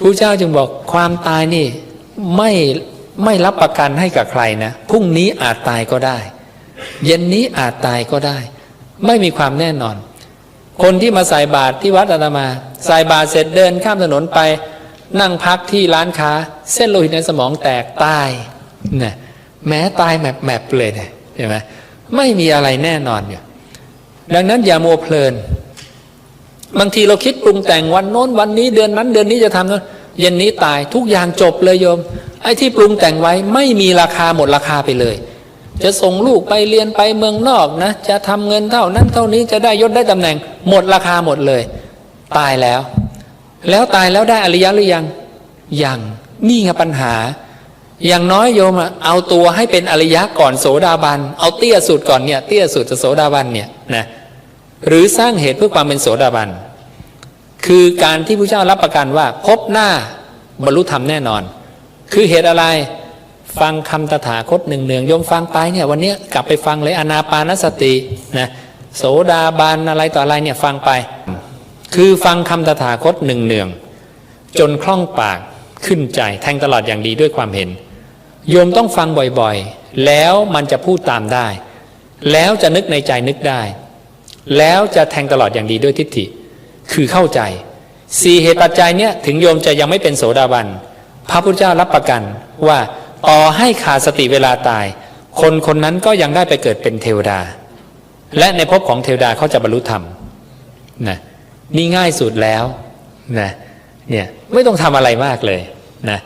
พระเจ้าจึงบอกความตายนี่ไม่ไม่รับประกันให้กับใครนะพรุ่งนี้อาจตายก็ได้ เย็นนี้อาจตายก็ได้ ไม่มีความแน่นอน คนที่มาใส่บาตรที่วัดอาตมา ใส่บาตรเสร็จเดินข้ามถนนไป นั่งพักที่ร้านค้า เส้นโลหิตในสมองแตกตายนะแม้ตายแมบแมบๆเลยเนี่ยเห็นไหมไม่มีอะไรแน่นอนอยู่ดังนั้นอย่ามัวเพลิน บางทีเราคิดปรุงแต่งวันโน้นวันนี้เดือนนั้น เดือนนี้จะทำนั้นเย็นนี้ตายทุกอย่างจบเลยโยม ไอ้ที่ปรุงแต่งไว้ไม่มีราคาหมดราคาไปเลย จะส่งลูกไปเรียนไปเมืองนอกนะ จะทำเงินเท่านั้นเท่านี้จะได้ยศได้ตำแหน่ง หมดราคาหมดเลย ตายแล้ว แล้วตายแล้วได้อริยะหรือยังยังนี่ไงปัญหา อย่างน้อยโยมอะเอาตัวให้เป็นอริยะก่อนโสดาบัน เอาเตี้ยสุดก่อนเนี่ยเตี้ยสุดจะโสดาบันเนี่ยนะ หรือสร้างเหตุเพื่อความเป็นโสดาบัน คือการที่พระเจ้ารับประกันว่าพบหน้าบรรลุธรรมแน่นอน คือเหตุอะไรฟังคำตถาคตหนึ่งเนืองโยมฟังไปเนี่ยวันนี้กลับไปฟังเลยอนาปานสตินะโสดาบันอะไรต่ออะไรเนี่ยฟังไป คือฟังคำตถาคตหนึ่งเนือง จนคล่องปากขึ้นใจแทงตลอดอย่างดีด้วยความเห็น โยมต้องฟังบ่อยๆ แล้วมันจะพูดตามได้ แล้วจะนึกในใจนึกได้ แล้วจะแทงตลอดอย่างดีด้วยทิฏฐิ คือเข้าใจสี่เหตุปัจจัยเนี่ยถึงโยมจะยังไม่เป็นโสดาบัน พระพุทธเจ้ารับประกันว่าต่อให้ขาดสติเวลาตาย คนคนนั้นก็ยังได้ไปเกิดเป็นเทวดา และในภพของเทวดาเขาจะบรรลุธรรมนะนี่ง่ายสุดแล้วนะเนี่ยไม่ต้องทำอะไรมากเลยนะ